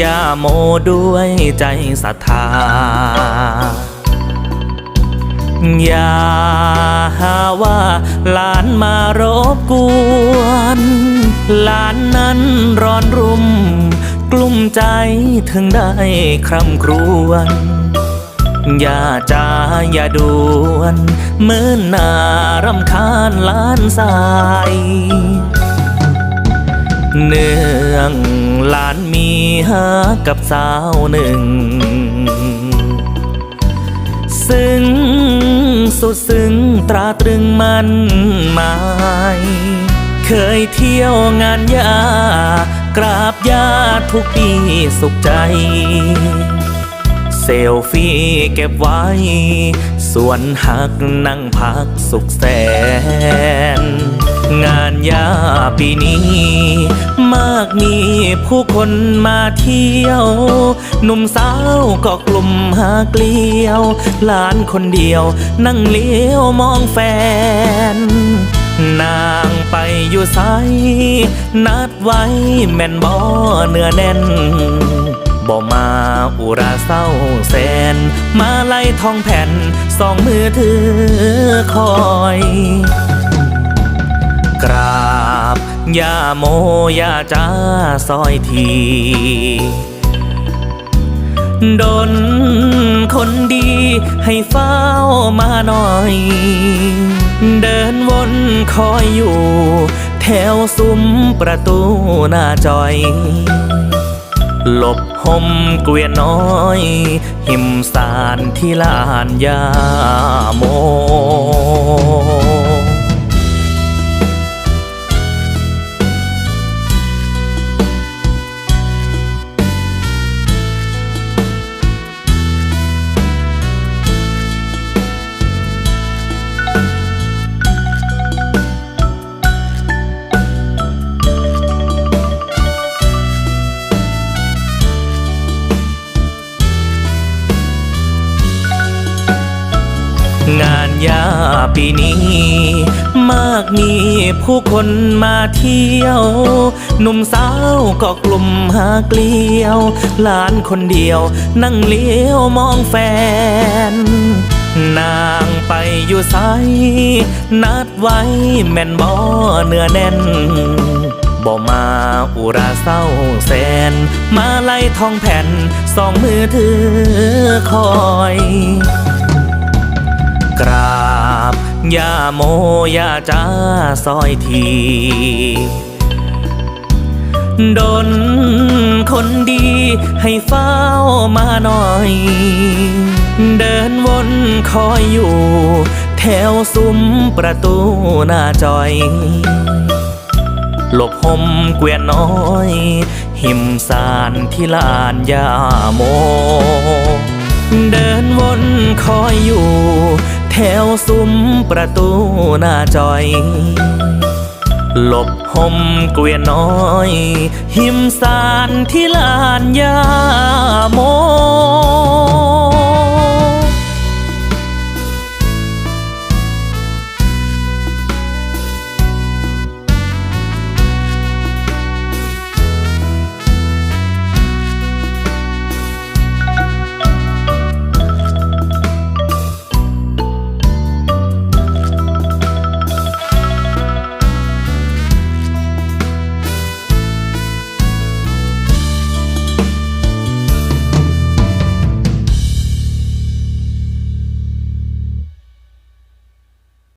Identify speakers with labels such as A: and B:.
A: ยาโมด้วยใจศรัทธา อย่าหาว่าหลานมารบกวน หลานนั้นร้อนรุ่ม กลุ้มใจถึงได้คร่ำครวญอย่าจ้าอย่าด่วนเหมือนนารำคาญล้านสาย เนื่อง หลานมีหากับสาวหนึ่ง ซึ้งสุดซึ้งตราตรึงมันหมาย เคยเที่ยวงานยากราบญาติทุกปีสุขใจ เซลฟี่เก็บไว้ ส่วนหักนั่งพักสุขแสน งานยาปีนี้ มากมีผู้คนมาเที่ยว หนุ่มสาวก็กลุ่มหาเกลียวหลานคนเดียว นั่งเลี้ยวมองแฟน นางไปอยู่ไซนัดไว้แม่นบ่เนื้อแน่นบ่มาอุราเศร้าแสน มาไล่ทองแผ่นสองมือถือคอย กราบย่าโมย่าจ้าซอยทีดนคนดีให้เฝ้ามาหน่อย เดินวนคอยอยู่ แถวซุ้มประตูหน้าจอย หลบห่มเกวียนน้อย หิมสารที่ลานยาโม งานยาปีนี้ มากมีผู้คนมาเที่ยว หนุ่มสาวก็กลุ่มหาเกลียวหลานคนเดียว นั่งเลี้ยวมองแฟน นางไปอยู่ไซนัดไว้แม่นบ่เนื้อแน่นบ่มาอุราเศร้าแสน มาไล่ทองแผ่นสองมือถือคอย ย่าโมย่าจ้าซอยทีดนคนดีให้เฝ้ามาหน่อย เดินวนคอยอยู่ แถวซุ้มประตูหน้าจอย หลบห่มเกวียนน้อย หิมสารที่ลานยาโม เดินวนคอยอยู่ วซุ้มประตูหน้าจอย หลบห่มเกวียนน้อย หิมสารที่ลานยาโม